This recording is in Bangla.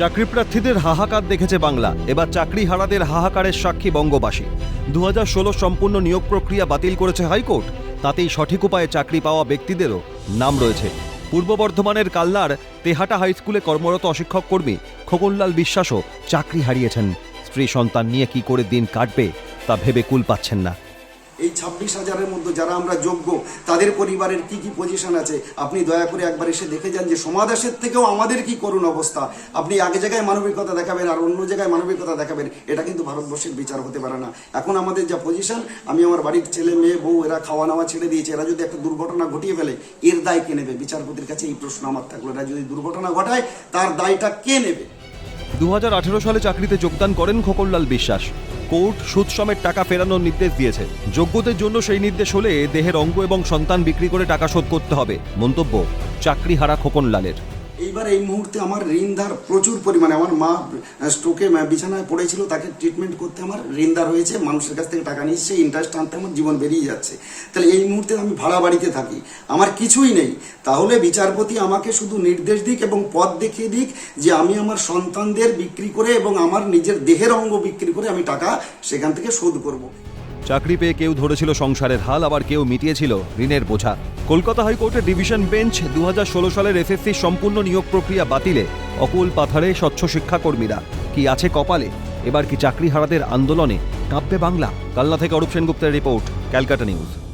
চাকরি প্রার্থীদের হাহাকার দেখেছে বাংলা। এবার চাকরি হারাদের হাহাকারের সাক্ষী বঙ্গবাসী। দু হাজার ষোলো সম্পূর্ণ নিয়োগ প্রক্রিয়া বাতিল করেছে হাইকোর্ট। তাতেই সঠিক উপায়ে চাকরি পাওয়া ব্যক্তিদেরও নাম রয়েছে। পূর্ব বর্ধমানের কাল্লার তেহাটা হাইস্কুলে কর্মরত অশিক্ষক কর্মী খোকনলাল বিশ্বাসও চাকরি হারিয়েছেন। স্ত্রী সন্তান নিয়ে কি করে দিন কাটবে তা ভেবে কুল পাচ্ছেন না। এই ছাব্বিশ হাজারের মধ্যে যারা আমরা যোগ্য, তাদের পরিবারের কি কি পজিশন আছে? আপনি দয়া করে একবার এসে দেখে যান যে সমাদেশের থেকেও আমাদের কি করুন অবস্থা। আপনি এক জায়গায় মানবিকতা দেখাবেন আর অন্য জায়গায় মানবিকতা দেখাবেন, এটা কিন্তু ভারতবর্ষের বিচার হতে পারে না। এখন আমাদের যা পজিশন আমি আমার বাড়ির ছেলে, মেয়ে, বউ, এরা খাওয়া নাওয়া ছেড়ে দিয়েছে, এরা যদি একটা দুর্ঘটনা ঘটিয়ে ফেলে, এর দায় কে নেবে? বিচারপতির কাছে এই প্রশ্ন আমার থাকল। এরা যদি দুর্ঘটনা ঘটায়, তার দায়টা কে নেবে? দু হাজার আঠারো সালে চাকরিতে যোগদান করেন খোকনলাল বিশ্বাস। কোর্ট সুদ সমেত টাকা ফেরানোর নির্দেশ দিয়েছে। যোগ্যদের জন্য সেই নির্দেশ হলে দেহের অঙ্গ এবং সন্তান বিক্রি করে টাকা শোধ করতে হবে। মন্তব্য চাকরি হারা খোকনলালের। এইবার এই মুহূর্তে আমার ঋণধার প্রচুর পরিমাণে, আমার মা স্ট্রোকে বিছানায় পড়েছিল, তাকে ট্রিটমেন্ট করতে আমার ঋণধার হয়েছে মানুষের কাছ থেকে টাকা নিচ্ছে ইন্টারেস্ট আনতে আমার জীবন বেরিয়ে যাচ্ছে। তাহলে এই মুহূর্তে আমি ভাড়া বাড়িতে থাকি, আমার কিছুই নেই। তাহলে বিচারপতি আমাকে শুধু নির্দেশ দিক এবং পথ দেখিয়ে দিক যে আমি আমার সন্তানদের বিক্রি করে এবং আমার নিজের দেহের অঙ্গ বিক্রি করে আমি টাকা সেখান থেকে শোধ করব। চাকরি পেয়ে কেউ ধরেছিল সংসারের হাল, আবার কেউ মিটিয়েছিল ঋণের বোঝা। কলকাতা হাইকোর্টের ডিভিশন বেঞ্চ দু হাজার ষোলো সালের এসএসসি সম্পূর্ণ নিয়োগ প্রক্রিয়া বাতিলে। অকুল পাথারে স্বচ্ছ শিক্ষাকর্মীরা। কি আছে কপালে? এবার কি চাকরি হারাদের আন্দোলনে কাঁপবে বাংলা? কালনা থেকে অরূপ সেনগুপ্তের রিপোর্ট, ক্যালকাটা নিউজ।